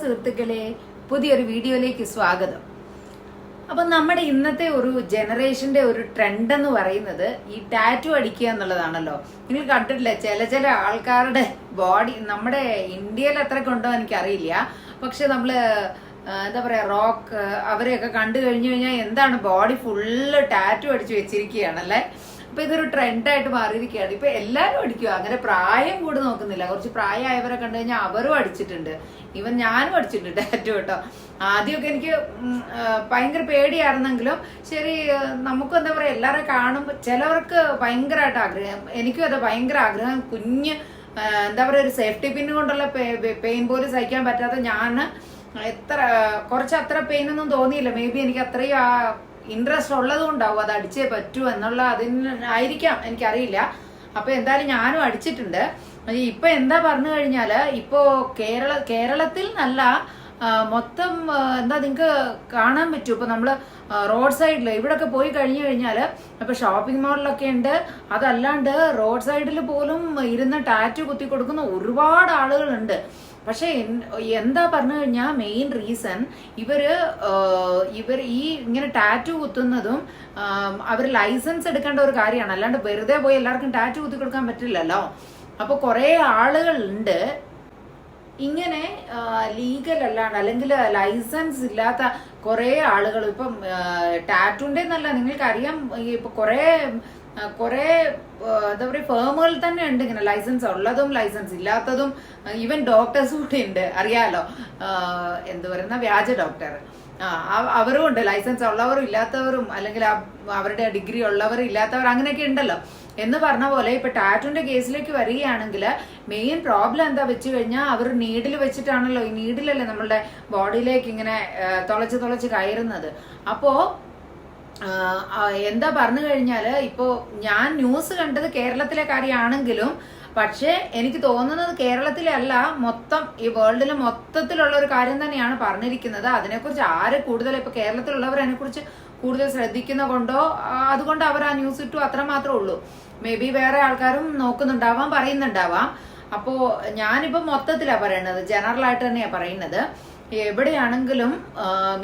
സുഹൃത്തുക്കളെ പുതിയൊരു വീഡിയോയിലേക്ക് സ്വാഗതം. അപ്പൊ നമ്മുടെ ഇന്നത്തെ ഒരു ജനറേഷന്റെ ഒരു ട്രെൻഡ് എന്ന് പറയുന്നത് ഈ ടാറ്റു അടിക്കുക എന്നുള്ളതാണല്ലോ. നിങ്ങൾ കണ്ടിട്ടില്ല ചില ചില ആൾക്കാരുടെ ബോഡി നമ്മുടെ ഇന്ത്യയിൽ അത്രയ്ക്ക് ഉണ്ടോ എനിക്കറിയില്ല. പക്ഷെ നമ്മൾ എന്താ പറയാ റോക്ക് അവരെയൊക്കെ കണ്ടു കഴിഞ്ഞു കഴിഞ്ഞാൽ എന്താണ് ബോഡി ഫുള്ള് ടാറ്റു അടിച്ചു വെച്ചിരിക്കുകയാണല്ലേ? അപ്പൊ ഇതൊരു ട്രെൻഡായിട്ട് മാറിയിരിക്കുകയാണ്. ഇപ്പൊ എല്ലാവരും അടിക്കുക അങ്ങനെ പ്രായം കൂടി നോക്കുന്നില്ല. കുറച്ച് പ്രായമായവരെ കണ്ടു കഴിഞ്ഞാൽ അവരും അടിച്ചിട്ടുണ്ട്. ഇവൻ ഞാനും അടിച്ചിട്ടുണ്ട് ടാറ്റു കേട്ടോ. ആദ്യമൊക്കെ എനിക്ക് ഭയങ്കര പേടിയായിരുന്നെങ്കിലും ശരി നമുക്ക് എന്താ പറയാ എല്ലാവരെ കാണുമ്പോൾ ചിലവർക്ക് ഭയങ്കരമായിട്ട് ആഗ്രഹം എനിക്കും അതെ ഭയങ്കര ആഗ്രഹം. കുഞ്ഞ് എന്താ പറയാ ഒരു സേഫ്റ്റി പിൻ കൊണ്ടുള്ള പെയിൻ പോലും സഹിക്കാൻ പറ്റാത്ത ഞാൻ എത്ര കുറച്ച് അത്ര പെയിൻ ഒന്നും തോന്നിയില്ല. മേ ബി എനിക്ക് അത്രയും ആ ഇൻട്രസ്റ്റ് ഉള്ളത് കൊണ്ടാവും അത് അടിച്ചേ പറ്റൂ എന്നുള്ള അതിന് ആയിരിക്കാം എനിക്കറിയില്ല. അപ്പൊ എന്തായാലും ഞാനും അടിച്ചിട്ടുണ്ട്. ഇപ്പൊ എന്താ പറഞ്ഞു കഴിഞ്ഞാൽ ഇപ്പോ കേരള കേരളത്തിൽ നല്ല മൊത്തം എന്താ നിങ്ങൾക്ക് കാണാൻ പറ്റും? ഇപ്പൊ നമ്മൾ റോഡ് സൈഡിൽ ഇവിടൊക്കെ പോയി കഴിഞ്ഞു കഴിഞ്ഞാൽ ഇപ്പൊ ഷോപ്പിംഗ് മാളിലൊക്കെ ഉണ്ട്. അതല്ലാണ്ട് റോഡ് സൈഡിൽ പോലും ഇരുന്ന് ടാറ്റു കുത്തി കൊടുക്കുന്ന ഒരുപാട് ആളുകളുണ്ട്. പക്ഷേ എന്താ പറഞ്ഞു കഴിഞ്ഞാൽ മെയിൻ റീസൺ ഇവർ ഇവർ ഈ ഇങ്ങനെ ടാറ്റു കുത്തുന്നതും അവർ ലൈസൻസ് എടുക്കേണ്ട ഒരു കാര്യമാണ്. അല്ലാണ്ട് വെറുതെ പോയി എല്ലാവർക്കും ടാറ്റു കുത്തി കൊടുക്കാൻ പറ്റില്ലല്ലോ. അപ്പോൾ കുറേ ആളുകളുണ്ട് ഇങ്ങനെ ലീഗൽ അല്ലാണ്ട് അല്ലെങ്കിൽ ലൈസൻസ് ഇല്ലാത്ത കുറെ ആളുകൾ ഇപ്പം ടാറ്റുന്റെ എന്നല്ല നിങ്ങൾക്ക് അറിയാം ഇപ്പൊ കുറെ കുറെ എന്താ പറയുക ഫേമുകൾ തന്നെ ഉണ്ട് ഇങ്ങനെ ലൈസൻസ് ഉള്ളതും ലൈസൻസ് ഇല്ലാത്തതും. ഈവൻ ഡോക്ടേഴ്സ് കൂടി ഉണ്ട്. അറിയാലോ? എന്ത് പറയുന്ന വ്യാജ ഡോക്ടർ അവരും ഉണ്ട്. ലൈസൻസ് ഉള്ളവരും ഇല്ലാത്തവരും അല്ലെങ്കിൽ അവരുടെ ഡിഗ്രി ഉള്ളവർ ഇല്ലാത്തവർ അങ്ങനെയൊക്കെ ഉണ്ടല്ലോ. എന്ന് പറഞ്ഞ പോലെ ഇപ്പൊ ടാറ്റുന്റെ കേസിലേക്ക് വരികയാണെങ്കിൽ മെയിൻ പ്രോബ്ലം എന്താ വെച്ച് കഴിഞ്ഞാൽ അവർ നീഡിൽ വെച്ചിട്ടാണല്ലോ ഈ നീഡിലല്ലേ നമ്മളുടെ ബോഡിയിലേക്ക് ഇങ്ങനെ തുളച്ച് തുളച്ച് കയറുന്നത്. അപ്പോ എന്താ പറഞ്ഞു കഴിഞ്ഞാൽ ഇപ്പോ ഞാൻ ന്യൂസ് കണ്ടത് കേരളത്തിലെ കാര്യമാണെങ്കിലും പക്ഷേ എനിക്ക് തോന്നുന്നത് കേരളത്തിലല്ല മൊത്തം ഈ വേൾഡിലെ മൊത്തത്തിലുള്ള ഒരു കാര്യം തന്നെയാണ് പറഞ്ഞിരിക്കുന്നത്. അതിനെക്കുറിച്ച് ആര് കൂടുതൽ ഇപ്പൊ കേരളത്തിലുള്ളവർ അതിനെക്കുറിച്ച് കൂടുതൽ ശ്രദ്ധിക്കുന്ന കൊണ്ടോ അതുകൊണ്ട് അവർ ആ ന്യൂസ് ഇട്ടു. അത്ര മാത്രമേ ഉള്ളൂ. മേ ബി വേറെ ആൾക്കാരും നോക്കുന്നുണ്ടാവാം പറയുന്നുണ്ടാവാം. അപ്പോ ഞാനിപ്പോ മൊത്തത്തിലാ പറയണത്. ജനറൽ ആയിട്ട് തന്നെയാ പറയുന്നത്. എവിടെയാണെങ്കിലും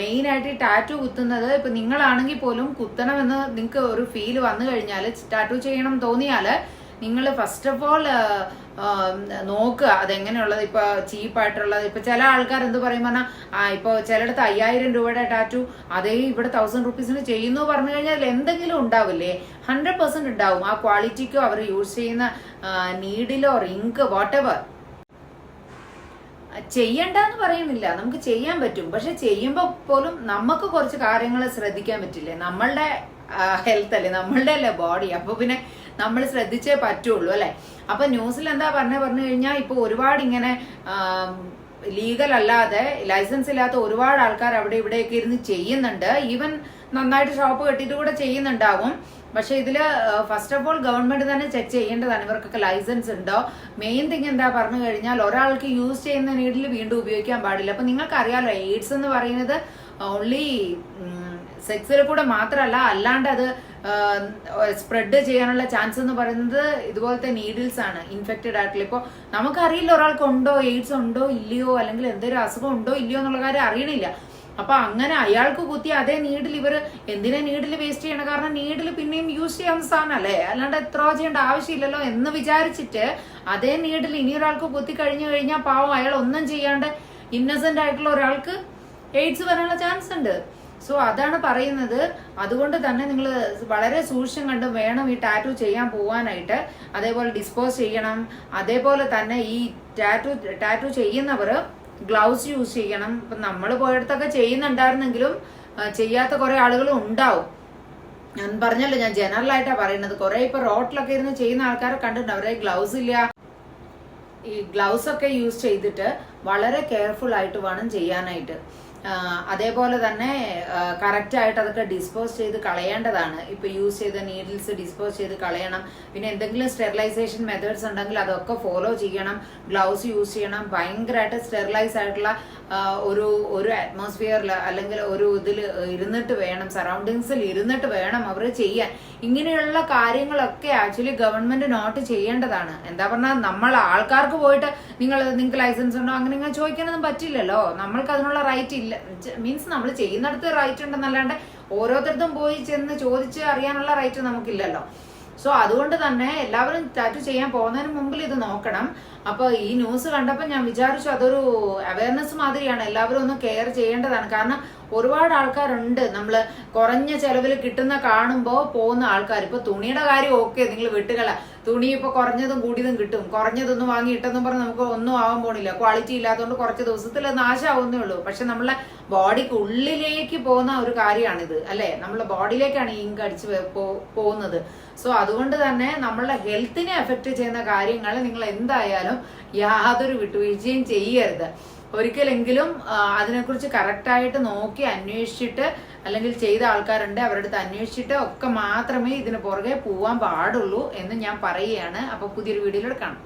മെയിൻ ആയിട്ട് ടാറ്റു കുത്തുന്നത് ഇപ്പൊ നിങ്ങളാണെങ്കിൽ പോലും കുത്തണമെന്ന് നിങ്ങൾക്ക് ഒരു ഫീൽ വന്നു കഴിഞ്ഞാൽ ടാറ്റു ചെയ്യണം തോന്നിയാൽ നിങ്ങൾ ഫസ്റ്റ് ഓഫ് ഓൾ നോക്കുക അതെങ്ങനെയുള്ളത്. ഇപ്പൊ ചീപ്പായിട്ടുള്ളത്. ഇപ്പൊ ചില ആൾക്കാർ എന്ത് പറയും പറഞ്ഞാൽ ആ ഇപ്പൊ ചിലയിടത്ത് അയ്യായിരം രൂപയുടെ ടാറ്റു അതേ ഇവിടെ തൗസൻഡ് റുപ്പീസിന് ചെയ്യുന്നു പറഞ്ഞു കഴിഞ്ഞാൽ എന്തെങ്കിലും ഉണ്ടാവില്ലേ? ഹൺഡ്രഡ് പെർസെന്റ് ഉണ്ടാവും. ആ ക്വാളിറ്റിക്കോ അവർ യൂസ് ചെയ്യുന്ന നീഡിലോ റിങ്ക് വാട്ട് എവർ ചെയ്യണ്ട എന്ന് പറയുന്നില്ല. നമുക്ക് ചെയ്യാൻ പറ്റും. പക്ഷെ ചെയ്യുമ്പോൾ പോലും നമുക്ക് കുറച്ച് കാര്യങ്ങൾ ശ്രദ്ധിക്കാൻ പറ്റില്ലേ? നമ്മളുടെ ഹെൽത്ത് അല്ലേ? നമ്മളുടെ അല്ലേ ബോഡി അപ്പൊ പിന്നെ നമ്മൾ ശ്രദ്ധിച്ചേ പറ്റുള്ളൂ അല്ലെ? അപ്പൊ ന്യൂസിൽ എന്താ പറഞ്ഞ? പറഞ്ഞു കഴിഞ്ഞാൽ ഇപ്പൊ ഒരുപാട് ഇങ്ങനെ ലീഗൽ അല്ലാതെ ലൈസൻസ് ഇല്ലാത്ത ഒരുപാട് ആൾക്കാർ അവിടെ ഇവിടെയൊക്കെ ഇരുന്ന് ചെയ്യുന്നുണ്ട്. ഈവൻ നന്നായിട്ട് ഷോപ്പ് കെട്ടിയിട്ട് കൂടെ ചെയ്യുന്നുണ്ടാവും. പക്ഷെ ഇതിൽ ഫസ്റ്റ് ഓഫ് ഓൾ ഗവൺമെന്റ് തന്നെ ചെക്ക് ചെയ്യേണ്ടതാണ്. ഇവർക്കൊക്കെ ലൈസൻസ് ഉണ്ടോ? മെയിൻ തിങ് എന്താ പറഞ്ഞു കഴിഞ്ഞാൽ ഒരാൾക്ക് യൂസ് ചെയ്യുന്ന നീഡിൽ വീണ്ടും ഉപയോഗിക്കാൻ പാടില്ല. അപ്പൊ നിങ്ങൾക്ക് അറിയാലോ എയ്ഡ്സ് എന്ന് പറയുന്നത് ഓൺലി സെക്സിൽ കൂടെ മാത്രമല്ല അല്ലാണ്ട് അത് സ്പ്രെഡ് ചെയ്യാനുള്ള ചാൻസ് എന്ന് പറയുന്നത് ഇതുപോലത്തെ നീഡിൽസ് ആണ് ഇൻഫെക്റ്റഡ് ആയിട്ടുള്ള. ഇപ്പോൾ നമുക്കറിയില്ല ഒരാൾക്ക് ഉണ്ടോ എയ്ഡ്സ് ഉണ്ടോ ഇല്ലയോ അല്ലെങ്കിൽ എന്തെങ്കിലും അസുഖം ഉണ്ടോ ഇല്ലയോ എന്നുള്ള കാര്യം അറിയണില്ല. അപ്പൊ അങ്ങനെ അയാൾക്ക് കുത്തി അതേ നീഡിൽ ഇവർ എന്തിനാ നീഡിൽ വേസ്റ്റ് ചെയ്യണം? കാരണം നീഡിൽ പിന്നെയും യൂസ് ചെയ്യാവുന്ന സാധനമല്ലേ? അല്ലാണ്ട് എത്ര ചെയ്യേണ്ട ആവശ്യമില്ലല്ലോ എന്ന് വിചാരിച്ചിട്ട് അതേ നീഡിൽ ഇനി ഒരാൾക്ക് കുത്തി കഴിഞ്ഞു കഴിഞ്ഞാൽ പാവം അയാൾ ഒന്നും ചെയ്യാണ്ട് ഇന്നസെന്റ് ആയിട്ടുള്ള ഒരാൾക്ക് എയ്ഡ്സ് വരാനുള്ള ചാൻസ് ഉണ്ട്. സോ അതാണ് പറയുന്നത്. അതുകൊണ്ട് തന്നെ നിങ്ങൾ വളരെ സൂക്ഷ്യം കണ്ട് വേണം ഈ ടാറ്റു ചെയ്യാൻ പോവാനായിട്ട്. അതേപോലെ ഡിസ്പോസ് ചെയ്യണം. അതേപോലെ തന്നെ ഈ ടാറ്റു ടാറ്റു ചെയ്യുന്നവർ ഗ്ലൗസ് യൂസ് ചെയ്യണം. ഇപ്പം നമ്മൾ പോയിടത്തൊക്കെ ചെയ്യുന്നുണ്ടായിരുന്നെങ്കിലും ചെയ്യാത്ത കുറെ ആളുകളും ഉണ്ടാവും. ഞാൻ പറഞ്ഞല്ലോ ഞാൻ ജനറൽ ആയിട്ടാണ് പറയുന്നത്. കുറെ ഇപ്പൊ റോട്ടിലൊക്കെ ഇരുന്ന് ചെയ്യുന്ന ആൾക്കാരെ കണ്ടിട്ടുണ്ട്. അവരെ ഗ്ലൗസ് ഇല്ല. ഈ ഗ്ലൗസ് ഒക്കെ യൂസ് ചെയ്തിട്ട് വളരെ കെയർഫുൾ ആയിട്ട് വേണം ചെയ്യാനായിട്ട്. അതേപോലെ തന്നെ കറക്റ്റ് ആയിട്ട് അതൊക്കെ ഡിസ്പോസ് ചെയ്ത് കളയേണ്ടതാണ്. ഇപ്പൊ യൂസ് ചെയ്ത നീഡിൽസ് ഡിസ്പോസ് ചെയ്ത് കളയണം. പിന്നെ എന്തെങ്കിലും സ്റ്റെറിലൈസേഷൻ മെത്തേഡ്സ് ഉണ്ടെങ്കിൽ അതൊക്കെ ഫോളോ ചെയ്യണം. ഗ്ലൗസ് യൂസ് ചെയ്യണം. ഭയങ്കരമായിട്ട് സ്റ്റെറിലൈസ് ആയിട്ടുള്ള ഒരു ഒരു അറ്റ്മോസ്ഫിയറിൽ അല്ലെങ്കിൽ ഒരു ഇതിൽ ഇരുന്നിട്ട് വേണം സറൗണ്ടിങ്സിൽ ഇരുന്നിട്ട് വേണം അവർ ചെയ്യാൻ. ഇങ്ങനെയുള്ള കാര്യങ്ങളൊക്കെ ആക്ച്വലി ഗവൺമെന്റ് നോട്ട് ചെയ്യേണ്ടതാണ്. എന്താ പറഞ്ഞാൽ നമ്മൾ ആൾക്കാർക്ക് പോയിട്ട് നിങ്ങൾ നിങ്ങൾക്ക് ലൈസൻസ് ഉണ്ടോ? അങ്ങനെ ഇങ്ങനെ ചോദിക്കാനൊന്നും പറ്റില്ലല്ലോ. നമ്മൾക്ക് അതിനുള്ള റൈറ്റ് ഇല്ല. മീൻസ് നമ്മൾ ചെയ്യുന്നിടത്ത് റൈറ്റ് ഉണ്ടെന്നല്ലാണ്ട് ഓരോരുത്തർക്കും പോയി ചെന്ന് ചോദിച്ച് അറിയാനുള്ള റൈറ്റ് നമുക്കില്ലല്ലോ. സോ അതുകൊണ്ട് തന്നെ എല്ലാവരും ടാറ്റു ചെയ്യാൻ പോകുന്നതിന് മുമ്പിൽ ഇത് നോക്കണം. അപ്പോൾ ഈ ന്യൂസ് കണ്ടപ്പോൾ ഞാൻ വിചാരിച്ചു അതൊരു അവയർനെസ് മാതിരിയാണ്. എല്ലാവരും ഒന്ന് കെയർ ചെയ്യേണ്ടതാണ്. കാരണം ഒരുപാട് ആൾക്കാരുണ്ട്. നമ്മൾ കുറഞ്ഞ ചെലവിൽ കിട്ടുന്ന കാണുമ്പോൾ പോകുന്ന ആൾക്കാർ. ഇപ്പൊ തുണിയുടെ കാര്യം ഓക്കെ നിങ്ങൾ വിട്ടുകള തുണി ഇപ്പൊ കുറഞ്ഞതും കൂടിയതും കിട്ടും. കുറഞ്ഞതൊന്നും വാങ്ങി ഇട്ടെന്നും പറഞ്ഞ് നമുക്ക് ഒന്നും ആവാൻ പോണില്ല. ക്വാളിറ്റി ഇല്ലാത്തതുകൊണ്ട് കുറച്ച് ദിവസത്തിൽ നാശമാവുന്നേ ഉള്ളൂ. പക്ഷെ നമ്മളെ ബോഡിക്ക് ഉള്ളിലേക്ക് പോകുന്ന ഒരു കാര്യമാണിത് അല്ലെ? നമ്മളെ ബോഡിയിലേക്കാണ് ഇങ്ക് അടിച്ച് പോകുന്നത്. സോ അതുകൊണ്ട് തന്നെ നമ്മളുടെ ഹെൽത്തിനെ എഫക്ട് ചെയ്യുന്ന കാര്യങ്ങൾ നിങ്ങൾ എന്തായാലും യാതൊരു വിട്ടുവീഴ്ചയും ചെയ്യരുത്. ഒരിക്കലെങ്കിലും അതിനെക്കുറിച്ച് കറക്റ്റായിട്ട് നോക്കി അന്വേഷിച്ചിട്ട് അല്ലെങ്കിൽ ചെയ്ത ആൾക്കാരുണ്ട് അവരുടെ അടുത്ത് അന്വേഷിച്ചിട്ട് ഒക്കെ മാത്രമേ ഇതിന് പുറകെ പോവാൻ പാടുള്ളൂ എന്ന് ഞാൻ പറയുകയാണ്. അപ്പോൾ പുതിയൊരു വീഡിയോയിലൂടെ കാണാം.